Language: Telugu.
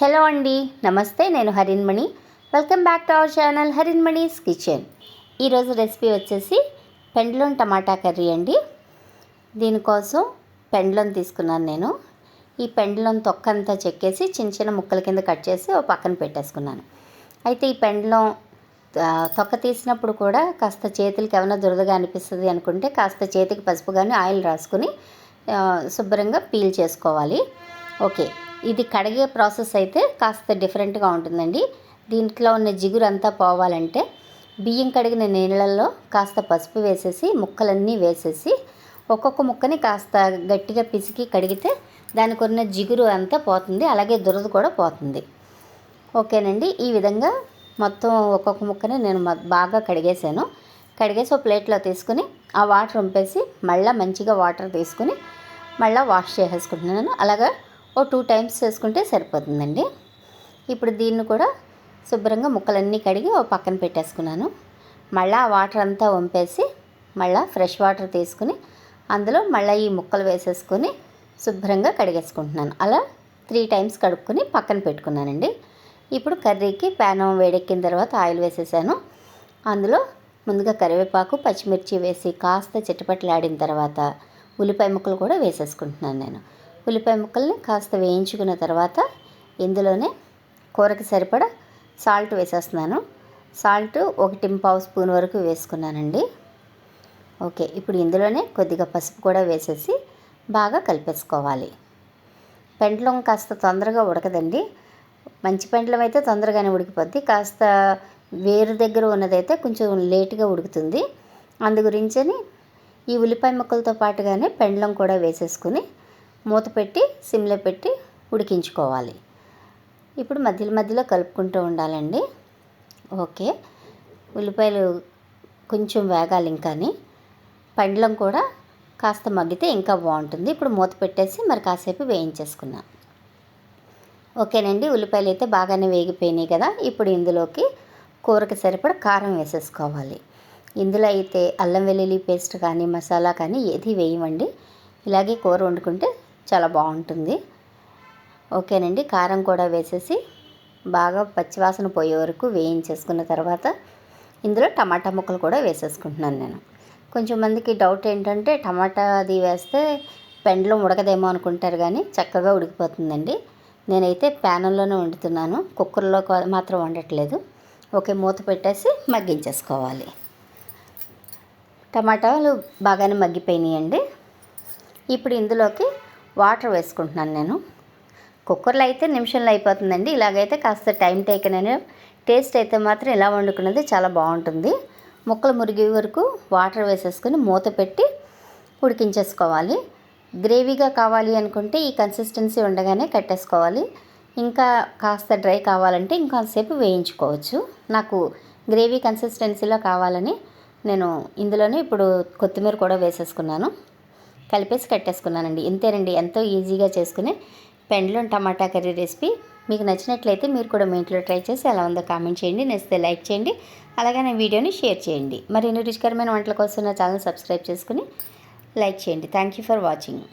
హలో అండి నమస్తే నేను Harinmani welcome back to our channel Harinmani's kitchen ఈరోజు రెసిపీ వచ్చేసి పెండ్లం టమాటా కర్రీ అండి. దీనికోసం పెండ్లం తీసుకున్నాను నేను. ఈ పెండ్లం తొక్కంతా చెక్కేసి చిన్న చిన్న ముక్కల కింద కట్ చేసి ఓ పక్కన పెట్టేసుకున్నాను. అయితే ఈ పెండ్లం తొక్క తీసినప్పుడు కూడా కాస్త చేతులకి ఏమైనా దురదగా అనిపిస్తుంది అనుకుంటే కాస్త చేతికి పసుపు కానీ ఆయిల్ రాసుకుని శుభ్రంగా పీల్ చేసుకోవాలి. ఓకే. ఇది కడిగే ప్రాసెస్ అయితే కాస్త డిఫరెంట్గా ఉంటుందండి. దీంట్లో ఉన్న జిగురు అంతా పోవాలంటే బియ్యం కడిగిన నీళ్ళల్లో కాస్త పసుపు వేసేసి ముక్కలన్నీ వేసేసి ఒక్కొక్క ముక్కని కాస్త గట్టిగా పిసికి కడిగితే దానికి ఉన్న జిగురు అంతా పోతుంది అలాగే దురద కూడా పోతుంది. ఓకేనండి. ఈ విధంగా మొత్తం ఒక్కొక్క ముక్కని నేను మ- బాగా కడిగేసాను కడిగేసి ఒక ప్లేట్లో తీసుకుని ఆ వాటర్ ఉంపేసి మళ్ళీ మంచిగా వాటర్ తీసుకుని మళ్ళీ వాష్ చేసేసుకుంటున్నాను. అలాగా ఓ టూ టైమ్స్ చేసుకుంటే సరిపోతుందండి. ఇప్పుడు దీన్ని కూడా శుభ్రంగా ముక్కలన్నీ కడిగి ఓ పక్కన పెట్టేసుకున్నాను. మళ్ళీ ఆ వాటర్ అంతా వంపేసి మళ్ళీ ఫ్రెష్ వాటర్ తీసుకుని అందులో మళ్ళీ ఈ ముక్కలు వేసేసుకొని శుభ్రంగా కడిగేసుకుంటున్నాను. అలా త్రీ టైమ్స్ కడుక్కొని పక్కన పెట్టుకున్నానండి. ఇప్పుడు కర్రీకి ప్యానం వేడెక్కిన తర్వాత ఆయిల్ వేసేసాను. అందులో ముందుగా కరివేపాకు పచ్చిమిర్చి వేసి కాస్త చిటపట్లాడిన తర్వాత ఉల్లిపాయ ముక్కలు కూడా వేసేసుకుంటున్నాను నేను. ఉల్లిపాయ ముక్కల్ని కాస్త వేయించుకున్న తర్వాత ఇందులోనే కూరకి సరిపడా సాల్ట్ వేసేస్తున్నాను. సాల్ట్ ఒకటి పావు స్పూన్ వరకు వేసుకున్నానండి. ఓకే ఇప్పుడు ఇందులోనే కొద్దిగా పసుపు కూడా వేసేసి బాగా కలిపేసుకోవాలి. పెండ్లం కాస్త తొందరగా ఉడకదండి. మంచి పెండ్లం అయితే తొందరగానే ఉడికిపోద్ది. కాస్త వేరు దగ్గర ఉన్నదైతే కొంచెం లేటుగా ఉడుకుతుంది. అందు గురించని ఈ ఉల్లిపాయ ముక్కలతో పాటుగానే పెండ్లం కూడా వేసేసుకుని మూత పెట్టి సిమ్లో పెట్టి ఉడికించుకోవాలి. ఇప్పుడు మధ్యలో మధ్యలో కలుపుకుంటూ ఉండాలండి. ఓకే. ఉల్లిపాయలు కొంచెం వేగాలి ఇంకాని. పండ్లం కూడా కాస్త మగ్గితే ఇంకా బాగుంటుంది. ఇప్పుడు మూత పెట్టేసి మరి కాసేపు వేయించేసుకున్నా. ఓకేనండి. ఉల్లిపాయలు అయితే బాగానే వేగిపోయినాయి కదా. ఇప్పుడు ఇందులోకి కూరకి సరిపడ కారం వేసేసుకోవాలి. ఇందులో అయితే అల్లం వెల్లుల్లి పేస్ట్ కానీ మసాలా కానీ ఏది వేయమండి. ఇలాగే కూర వండుకుంటే చాలా బాగుంటుంది. ఓకేనండి కారం కూడా వేసేసి బాగా పచ్చివాసన పోయే వరకు వేయించేసుకున్న తర్వాత ఇందులో టమాటా ముక్కలు కూడా వేసేసుకుంటున్నాను నేను. కొంచెం మందికి డౌట్ ఏంటంటే టమాటా అది వేస్తే పెండ్లో ఉడకదేమో అనుకుంటారు కానీ చక్కగా ఉడికిపోతుందండి. నేనైతే ప్యానంలోనే వండుతున్నాను కుక్కర్లో మాత్రం వండట్లేదు. ఓకే మూత పెట్టేసి మగ్గించేసుకోవాలి. టమాటాలు బాగానే మగ్గిపోయినాయండి. ఇప్పుడు ఇందులోకి వాటర్ వేసుకుంటున్నాను నేను. కుక్కర్లో అయితే నిమిషంలో అయిపోతుందండి. ఇలాగైతే కాస్త టైం టేకన్ అని టేస్ట్ అయితే మాత్రం ఇలా వండుకున్నది చాలా బాగుంటుంది. ముక్కలు మురిగే వరకు వాటర్ వేసేసుకొని మూత పెట్టి ఉడికించేసుకోవాలి. గ్రేవీగా కావాలి అనుకుంటే ఈ కన్సిస్టెన్సీ ఉండగానే కట్టేసుకోవాలి. ఇంకా కాస్త డ్రై కావాలంటే ఇంకాసేపు వేయించుకోవచ్చు. నాకు గ్రేవీ కన్సిస్టెన్సీలో కావాలని నేను ఇందులోనే ఇప్పుడు కొత్తిమీర కూడా వేసేసుకున్నాను. కలిపేసి కట్టేసుకున్నానండి. ఇంతేనండి ఎంతో ఈజీగా చేసుకునే పెండ్లం టమాటా కర్రీ రెసిపీ. మీకు నచ్చినట్లయితే మీరు కూడా మీ ఇంట్లో ట్రై చేసి ఎలా ఉందో కామెంట్ చేయండి నచ్చితే లైక్ చేయండి అలాగే నా వీడియోని షేర్ చేయండి. మరిన్ని రుచికరమైన వంటల కోసం నా ఛానల్ సబ్స్క్రైబ్ చేసుకుని లైక్ చేయండి. Thank you for watching.